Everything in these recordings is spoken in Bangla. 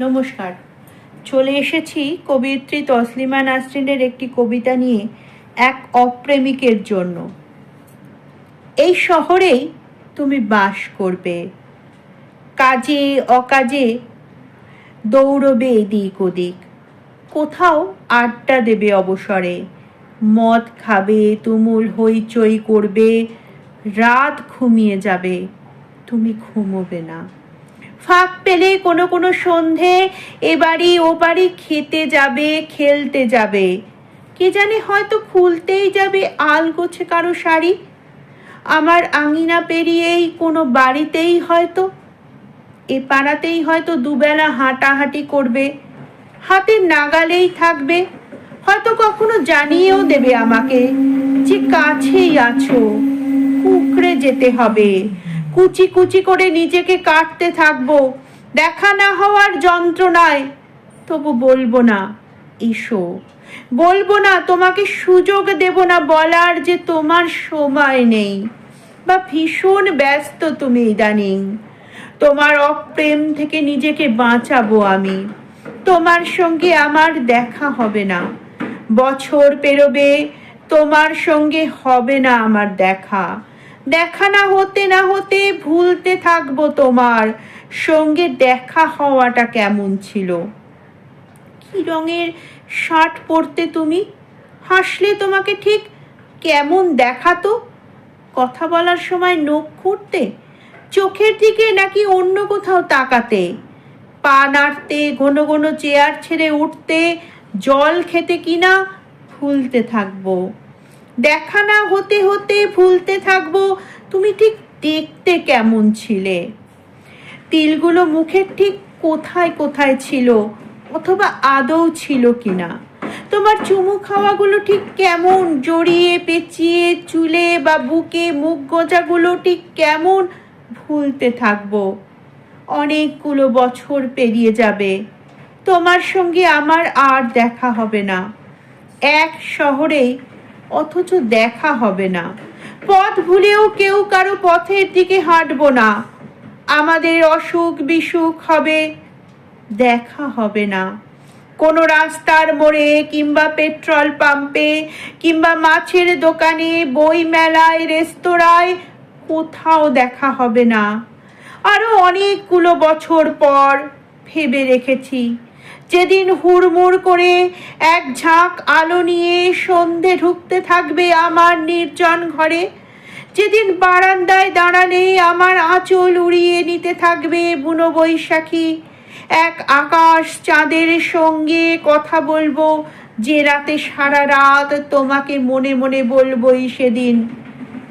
নমস্কার। চলে এসেছি কবিত্রী তসলিমা নাসরিনের একটি কবিতা নিয়ে এক অপ্রেমিকের জন্য। এই শহরেই তুমি বাস করবে। কাজে, অকাজে দৌড়বে এদিক ওদিক। কোথাও আড্ডা দেবে অবসরে। মদ খাবে, তুমুল হইচই করবে। রাত ঘুমিয়ে যাবে। তুমি ঘুমোবে না। ফাঁক পেলে কোনো কোনো সন্ধে এ বাড়ি ও বাড়ি খেতে যাবে, খেলতে যাবে। কে জানে হয়তো খুলতেই যাবে আল গোছে কারও শাড়ি। আমার আঙিনা পেরিয়েই কোনো বাড়িতেই হয়তো, এ পাড়াতেই হয়তো দুবেলা হাঁটাহাঁটি করবে। হাতের নাগালেই থাকবে, হয়তো কখনো জানিয়েও দেবে আমাকে যে কাছেই আছো, কুকড়ে যেতে হবে। কুচি কুচি করে নিজেকে কাটতে থাকব। দেখা না হওয়ার যন্ত্রণায়। তবু বলব না, এসো। বলব না, তোমাকে সুযোগ দেব না বলার যে তোমার সময় নেই। বা ভীষণ ব্যস্ত তুমি ইদানিং। তোমার অপ্রেম থেকে নিজেকে বাঁচাবো আমি। তোমার সঙ্গে আমার দেখা হবে না। বছর পেরোবে, তোমার সঙ্গে হবে না আমার দেখা। দেখা না হতে না হতে ভুলতে থাকব তোমার। সঙ্গে দেখা হওয়াটা কেমন ছিল? কি রঙের শার্ট পরতে তুমি? হাসলে তোমাকে ঠিক কেমন দেখাতো? কথা বলার সময় নখ খুঁড়তে? চোখের দিকে নাকি অন্য কোথাও তাকাতে? পা নাড়তে, ঘন ঘন চেয়ার ছেড়ে উঠতে? জল খেতে কিনা ভুলতে থাকব? দেখা না হতে হতে ভুলতে থাকব। তুমি ঠিক দেখতে কেমন ছিলে? তিলগুলো মুখের ঠিক কোথায় কোথায় ছিল অথবা আদৌ ছিল কিনা? তোমার চুমু খাওয়াগুলো ঠিক কেমন? জড়িয়ে, পেঁচিয়ে, চুলে বা বুকে মুখ গোজাগুলো ঠিক কেমন? ভুলতে থাকব। অনেকগুলো বছর পেরিয়ে যাবে। তোমার সঙ্গে আমার আর দেখা হবে না। এক শহরেই অথচ দেখা হবে না। পথ ভুলেও কেউ কারও পথের দিকে হাঁটবো না। আমাদের অসুখ বিসুখ হবে, দেখা হবে না। কোনো রাস্তার মোড়ে কিংবা পেট্রোল পাম্পে কিংবা মাছের দোকানে বই মেলায়, রেস্তোরাঁয় কোথাও দেখা হবে না। আরও অনেকগুলো বছর পর ভেবে রেখেছি যেদিন হুড়মুড় করে এক ঝাঁক আলো নিয়ে সন্ধে ঢুকতে থাকবে আমার নির্জন ঘরে, যেদিন বারান্দায় দাঁড়ালে আমার আঁচল উড়িয়ে নিতে থাকবে বুনো বৈশাখী এক আকাশ চাঁদের সঙ্গে কথা বলব যে রাতে সারা রাত তোমাকে মনে মনে বলবোই সেদিন।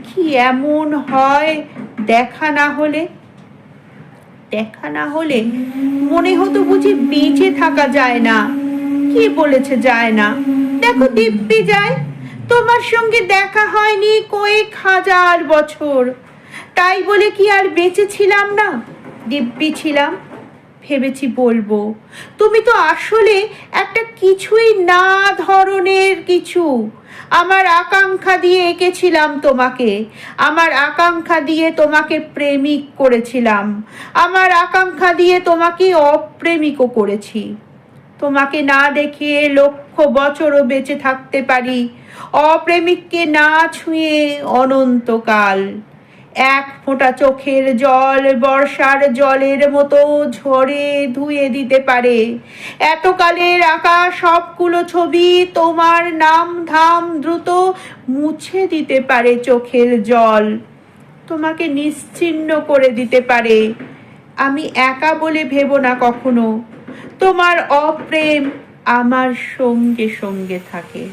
কি এমন হয় দেখা না হলে? দেখা না হলে মনে হতো বুঝি বেঁচে থাকা যায় না। কি বলেছে যায় না? দেখো দিব্যি যায়। তোমার সঙ্গে দেখা হয়নি কয়েক হাজার বছর। তাই বলে কি আর বেঁচে ছিলাম না? দিব্যি ছিলাম। ভেবেছি বলব। তুমি তো আসলে একটা কিছুই না ধরনের কিছু। আমার আকাঙ্ক্ষা দিয়ে এঁকেছিলাম তোমাকে। আমার আকাঙ্ক্ষা দিয়ে তোমাকে প্রেমিক করেছিলাম। আমার আকাঙ্ক্ষা দিয়ে তোমাকে অপ্রেমিকও করেছি। তোমাকে না দেখে লক্ষ বছরও বেঁচে থাকতে পারি। অপ্রেমিককে না ছুঁয়ে অনন্তকাল। এক ফোঁটা চোখের জল বর্ষার জলের মতো ঝরে ধুয়ে দিতে পারে। এতকালের আঁকা সবগুলো ছবি তোমার নাম ধাম দ্রুত মুছে দিতে পারে চোখের জল। তোমাকে নিশ্চিন্ন করে দিতে পারে। আমি একা বলে ভেবো না কখনো। তোমার অপ্রেম আমার সঙ্গে সঙ্গে থাকে।